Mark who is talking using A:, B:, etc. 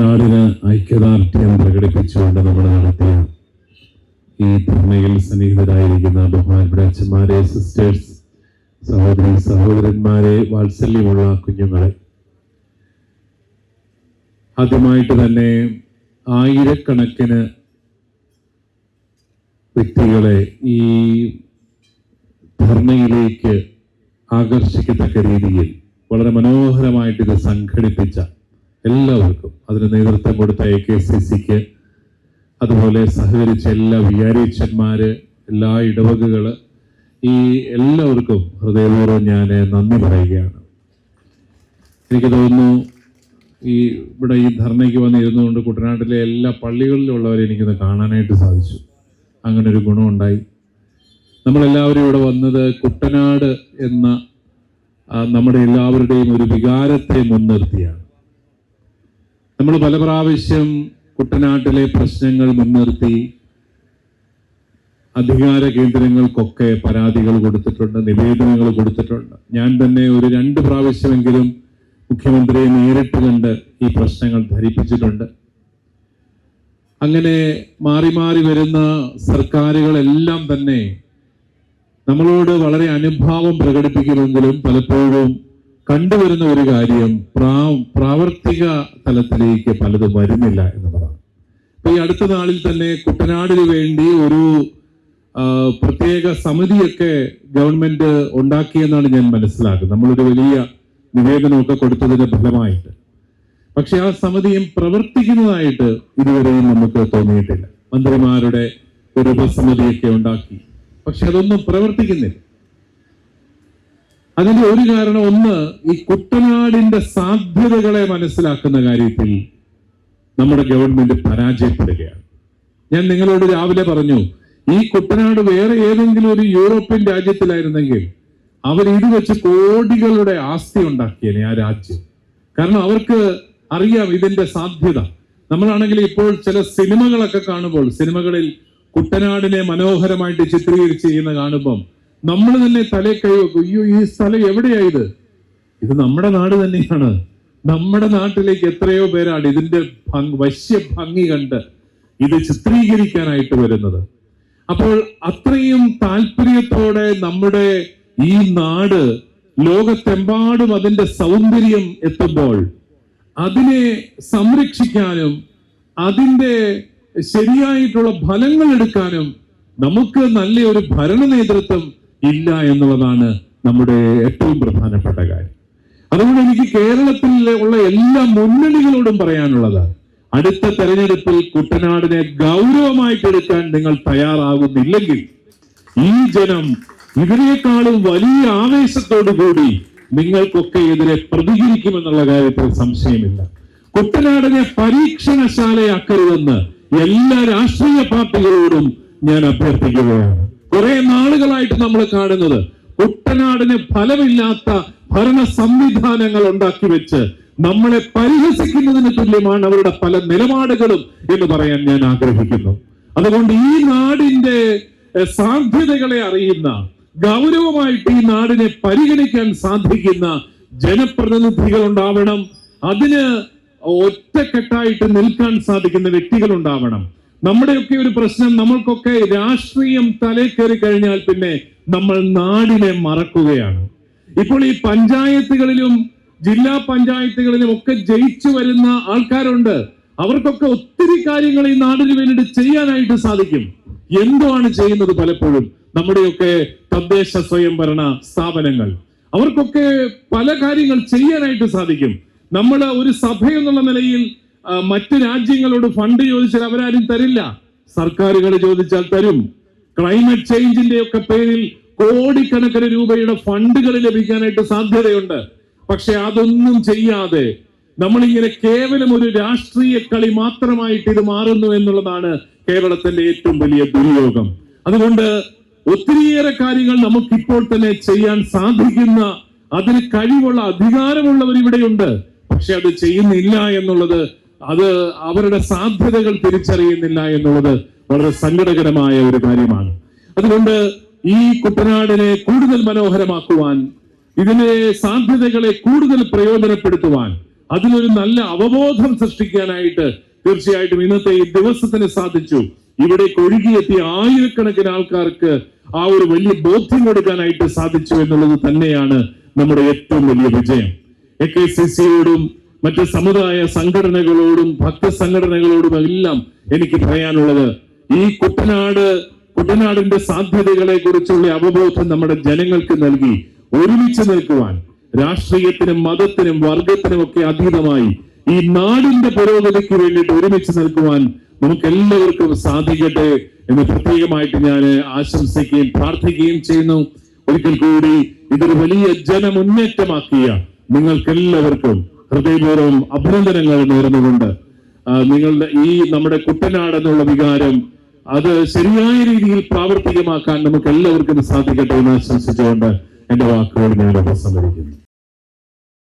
A: കുട്ടനാടിന് ഐക്യദാർഢ്യം പ്രകടിപ്പിച്ചുകൊണ്ട് നമ്മൾ നടത്തിയ ഈ ധർമ്മയിൽ സന്നിഹിതരായിരിക്കുന്ന ബഹുമാനപ്പെട്ട അച്ഛന്മാരെ സിസ്റ്റേഴ്സ് സഹോദരി സഹോദരന്മാരെ വാത്സല്യമുള്ള കുഞ്ഞുങ്ങളെ. ആദ്യമായിട്ട് തന്നെ ആയിരക്കണക്കിന് വ്യക്തികളെ ഈ ധർമ്മയിലേക്ക് ആകർഷിക്കത്തക്ക രീതിയിൽ വളരെ മനോഹരമായിട്ട് ഇത് സംഘടിപ്പിച്ച എല്ലാവർക്കും അതിന് നേതൃത്വം കൊടുത്ത എ കെ സി സിക്ക് അതുപോലെ സഹകരിച്ച എല്ലാ വികാരിച്ചന്മാര് എല്ലാ ഇടവകകൾ ഈ എല്ലാവർക്കും ഹൃദയപൂർവം ഞാൻ നന്ദി പറയുകയാണ്. എനിക്ക് തോന്നുന്നു ഈ ഇവിടെ ഈ ധർണയ്ക്ക് വന്നിരുന്നുകൊണ്ട് കുട്ടനാട്ടിലെ എല്ലാ പള്ളികളിലുള്ളവരെ എനിക്കൊന്ന് കാണാനായിട്ട് സാധിച്ചു. അങ്ങനെ ഒരു ഗുണമുണ്ടായി. നമ്മളെല്ലാവരും ഇവിടെ വന്നത് കുട്ടനാട് എന്ന നമ്മുടെ എല്ലാവരുടെയും ഒരു വികാരത്തെ മുൻനിർത്തിയാണ്. നമ്മൾ പല പ്രാവശ്യം കുട്ടനാട്ടിലെ പ്രശ്നങ്ങൾ മുൻനിർത്തി അധികാര കേന്ദ്രങ്ങൾക്കൊക്കെ പരാതികൾ കൊടുത്തിട്ടുണ്ട് നിവേദനങ്ങൾ കൊടുത്തിട്ടുണ്ട്. ഞാൻ തന്നെ ഒരു രണ്ട് പ്രാവശ്യമെങ്കിലും മുഖ്യമന്ത്രിയെ നേരിട്ട് കണ്ട് ഈ പ്രശ്നങ്ങൾ ധരിപ്പിച്ചിട്ടുണ്ട്. അങ്ങനെ മാറി മാറി വരുന്ന സർക്കാരുകളെല്ലാം തന്നെ നമ്മളോട് വളരെ അനുഭാവം പ്രകടിപ്പിക്കുമെങ്കിലും പലപ്പോഴും കണ്ടുവരുന്ന ഒരു കാര്യം പ്രാ പ്രാവർത്തിക തലത്തിലേക്ക് പലതും വരുന്നില്ല എന്നുള്ളതാണ്. ഇപ്പൊ ഈ അടുത്ത നാളിൽ തന്നെ കുട്ടനാടിന് വേണ്ടി ഒരു പ്രത്യേക സമിതിയൊക്കെ ഗവൺമെന്റ് ഉണ്ടാക്കിയെന്നാണ് ഞാൻ മനസ്സിലാക്കുന്നത്. നമ്മളൊരു വലിയ നിവേദനമൊക്കെ കൊടുത്തതിന്റെ ഫലമായിട്ട്. പക്ഷെ ആ സമിതിയും പ്രവർത്തിക്കുന്നതായിട്ട് ഇതുവരെയും നമുക്ക് തോന്നിയിട്ടില്ല. മന്ത്രിമാരുടെ ഒരു ഉപസമിതിയൊക്കെ ഉണ്ടാക്കി. പക്ഷെ അതൊന്നും പ്രവർത്തിക്കുന്നില്ല. അതിന്റെ ഒരു കാരണം ഒന്ന് ഈ കുട്ടനാടിന്റെ സാധ്യതകളെ മനസ്സിലാക്കുന്ന കാര്യത്തിൽ നമ്മുടെ ഗവൺമെന്റ് പരാജയപ്പെടുകയാണ്. ഞാൻ നിങ്ങളോട് രാവിലെ പറഞ്ഞു ഈ കുട്ടനാട് വേറെ ഏതെങ്കിലും ഒരു യൂറോപ്യൻ രാജ്യത്തിലായിരുന്നെങ്കിൽ അവർ ഇത് വെച്ച് കോടികളുടെ ആസ്തി ഉണ്ടാക്കിയേനെ ആ രാജ്യം. കാരണം അവർക്ക് അറിയാം ഇതിന്റെ സാധ്യത. നമ്മളാണെങ്കിൽ ഇപ്പോൾ ചില സിനിമകളൊക്കെ കാണുമ്പോൾ സിനിമകളിൽ കുട്ടനാടിനെ മനോഹരമായിട്ട് ചിത്രീകരിച്ച് ചെയ്യുന്ന കാണുമ്പം നമ്മൾ തന്നെ തലേ കൈ വെക്കും. അയ്യോ ഈ സ്ഥലം എവിടെയായത് ഇത്? നമ്മുടെ നാട് തന്നെയാണ്. നമ്മുടെ നാട്ടിലേക്ക് എത്രയോ പേരാണ് ഇതിന്റെ വശ്യ ഭംഗി കണ്ട് ഇത് ചിത്രീകരിക്കാനായിട്ട് വരുന്നത്. അപ്പോൾ അത്രയും താല്പര്യത്തോടെ നമ്മുടെ ഈ നാട് ലോകത്തെമ്പാടും അതിന്റെ സൗന്ദര്യം എത്തുമ്പോൾ അതിനെ സംരക്ഷിക്കാനും അതിന്റെ ശരിയായിട്ടുള്ള ഫലങ്ങൾ എടുക്കാനും നമുക്ക് നല്ല ഒരു ഭരണ നേതൃത്വം ഇല്ല എന്നുള്ളതാണ് നമ്മുടെ ഏറ്റവും പ്രധാനപ്പെട്ട കാര്യം. അതുകൊണ്ട് എനിക്ക് കേരളത്തിൽ ഉള്ള എല്ലാ മുന്നണികളോടും പറയാനുള്ളത് അടുത്ത തെരഞ്ഞെടുപ്പിൽ കുട്ടനാടിനെ ഗൗരവമായിട്ടെടുക്കാൻ നിങ്ങൾ തയ്യാറാകുന്നില്ലെങ്കിൽ ഈ ജനം ഇതിനേക്കാളും വലിയ ആവേശത്തോടു കൂടി നിങ്ങൾക്കൊക്കെ എതിരെ പ്രതികരിക്കുമെന്നുള്ള കാര്യത്തിൽ സംശയമില്ല. കുട്ടനാടിനെ പരീക്ഷണശാലയാക്കരുതെന്ന് എല്ലാ രാഷ്ട്രീയ പാർട്ടികളോടും ഞാൻ അഭ്യർത്ഥിക്കുകയാണ്. കുറെ നാളുകളായിട്ട് നമ്മൾ കാണുന്നത് കുട്ടനാടിന് ഫലമില്ലാത്ത ഭരണ സംവിധാനങ്ങൾ ഉണ്ടാക്കി വെച്ച് നമ്മളെ പരിഹസിക്കുന്നതിന് തുല്യമാണ് അവരുടെ പല നിലപാടുകളും എന്ന് പറയാൻ ഞാൻ ആഗ്രഹിക്കുന്നു. അതുകൊണ്ട് ഈ നാടിന്റെ സാധ്യതകളെ അറിയുന്ന ഗൗരവമായിട്ട് ഈ നാടിനെ പരിഗണിക്കാൻ സാധിക്കുന്ന ജനപ്രതിനിധികൾ ഉണ്ടാവണം അതിന് ഒറ്റക്കെട്ടായിട്ട് നിൽക്കാൻ സാധിക്കുന്ന വ്യക്തികൾ ഉണ്ടാവണം നമ്മുടെയൊക്കെ ഒരു പ്രശ്നം നമ്മൾക്കൊക്കെ രാഷ്ട്രീയം തലേ കയറി കഴിഞ്ഞാൽ പിന്നെ നമ്മൾ നാടിനെ മറക്കുകയാണ്. ഇപ്പോൾ ഈ പഞ്ചായത്തുകളിലും ജില്ലാ പഞ്ചായത്തുകളിലും ഒക്കെ ജയിച്ചു വരുന്ന ആൾക്കാരുണ്ട്. അവർക്കൊക്കെ ഒത്തിരി കാര്യങ്ങൾ ഈ നാടിന് വേണ്ടിയിട്ട് ചെയ്യാനായിട്ട് സാധിക്കും. എന്തുമാണ് ചെയ്യുന്നത് പലപ്പോഴും? നമ്മുടെയൊക്കെ തദ്ദേശ സ്വയംഭരണ സ്ഥാപനങ്ങൾ. അവർക്കൊക്കെ പല കാര്യങ്ങൾ ചെയ്യാനായിട്ട് സാധിക്കും. നമ്മൾ ഒരു സഭ എന്നുള്ള നിലയിൽ മറ്റ് രാജ്യങ്ങളോട് ഫണ്ട് ചോദിച്ചാൽ അവരാരും തരില്ല. സർക്കാരുകൾ ചോദിച്ചാൽ തരും. ക്ലൈമറ്റ് ചേഞ്ചിന്റെ ഒക്കെ പേരിൽ കോടിക്കണക്കിന് രൂപയുടെ ഫണ്ടുകൾ ലഭിക്കാനായിട്ട് സാധ്യതയുണ്ട്. പക്ഷെ അതൊന്നും ചെയ്യാതെ നമ്മളിങ്ങനെ കേവലം ഒരു രാഷ്ട്രീയ കളി മാത്രമായിട്ട് ഇത് മാറുന്നു എന്നുള്ളതാണ് കേരളത്തിന്റെ ഏറ്റവും വലിയ ദുര്യോഗം. അതുകൊണ്ട് ഒത്തിരിയേറെ കാര്യങ്ങൾ നമുക്കിപ്പോൾ തന്നെ ചെയ്യാൻ സാധിക്കുന്ന അതിന് കഴിവുള്ള അധികാരമുള്ളവർ ഇവിടെയുണ്ട്. പക്ഷെ അത് ചെയ്യുന്നില്ല എന്നുള്ളത് അത് അവരുടെ സാധ്യതകൾ തിരിച്ചറിയുന്നില്ല എന്നുള്ളത് വളരെ സങ്കടകരമായ ഒരു കാര്യമാണ്. അതുകൊണ്ട് ഈ കുട്ടനാടിനെ കൂടുതൽ മനോഹരമാക്കുവാൻ ഇതിനെ സാധ്യതകളെ കൂടുതൽ പ്രയോജനപ്പെടുത്തുവാൻ അതിനൊരു നല്ല അവബോധം സൃഷ്ടിക്കാനായിട്ട് തീർച്ചയായിട്ടും ഇന്നത്തെ ഈ ദിവസത്തിന് സാധിച്ചു. ഇവിടെ ഒഴുകിയെത്തിയ ആയിരക്കണക്കിന് ആൾക്കാർക്ക് ആ ഒരു വലിയ ബോധ്യം കൊടുക്കാനായിട്ട് സാധിച്ചു എന്നുള്ളത് തന്നെയാണ് നമ്മുടെ ഏറ്റവും വലിയ വിജയം. എ കെ സി സിയോടും മറ്റ് സമുദായ സംഘടനകളോടും ഭക്ത സംഘടനകളോടും എല്ലാം എനിക്ക് പറയാനുള്ളത് ഈ കുട്ടനാട് കുട്ടനാടിന്റെ സാധ്യതകളെ കുറിച്ചുള്ള അവബോധം നമ്മുടെ ജനങ്ങൾക്ക് നൽകി ഒരുമിച്ച് നിൽക്കുവാൻ രാഷ്ട്രീയത്തിനും മതത്തിനും വർഗത്തിനും ഒക്കെ അതീതമായി ഈ നാടിന്റെ പുരോഗതിക്ക് വേണ്ടിയിട്ട് ഒരുമിച്ച് നിൽക്കുവാൻ നമുക്ക് എല്ലാവർക്കും സാധിക്കട്ടെ എന്ന് പ്രത്യേകമായിട്ട് ഞാൻ ആശംസിക്കുകയും പ്രാർത്ഥിക്കുകയും ചെയ്യുന്നു. ഒരിക്കൽ കൂടി ഇതൊരു വലിയ ജനമുന്നേറ്റമാക്കിയ നിങ്ങൾക്കെല്ലാവർക്കും ഹൃദയപൂർവം അഭിനന്ദനങ്ങൾ നേർന്നുകൊണ്ട് നിങ്ങളുടെ ഈ നമ്മുടെ കുട്ടനാട് എന്നുള്ള വികാരം അത് ശരിയായ രീതിയിൽ പ്രാവർത്തികമാക്കാൻ നമുക്ക് എല്ലാവർക്കും സാധിക്കട്ടെ എന്ന് ആശംസിച്ചുകൊണ്ട് എന്റെ വാക്കുകൾ ഞാൻ ഉപസംഹരിക്കുന്നു